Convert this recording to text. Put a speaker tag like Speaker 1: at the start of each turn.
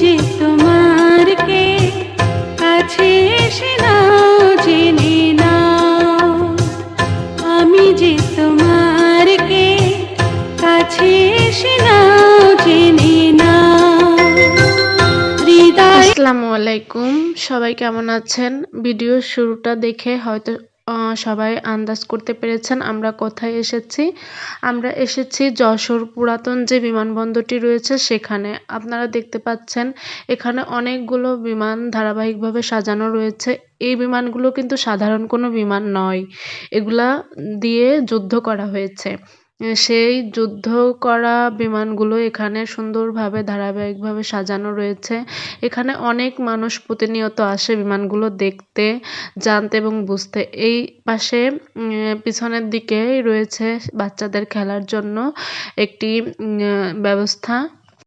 Speaker 1: কে আমি কে নাও আসসালামু আলাইকুম। সবাই কেমন আছেন? ভিডিও শুরুটা দেখে হয়তো সবাই আন্দাজ করতে পেরেছেন আমরা কোথায় এসেছি। আমরা এসেছি যশোর পুরাতন যে বিমানবন্দরটি রয়েছে সেখানে। আপনারা দেখতে পাচ্ছেন এখানে অনেকগুলো বিমান ধারাবাহিকভাবে সাজানো রয়েছে। এই বিমানগুলো কিন্তু সাধারণ কোনো বিমান নয়। এগুলা দিয়ে যুদ্ধ করা হয়েছে। সেই যুদ্ধ করা বিমানগুলো এখানে সুন্দরভাবে, ধারাবাহিকভাবে সাজানো রয়েছে। এখানে অনেক মানুষ প্রতিনিয়ত আসে বিমানগুলো দেখতে, জানতে এবং বুঝতে। এই পাশে পিছনের দিকে রয়েছে বাচ্চাদের খেলার জন্য একটি ব্যবস্থা।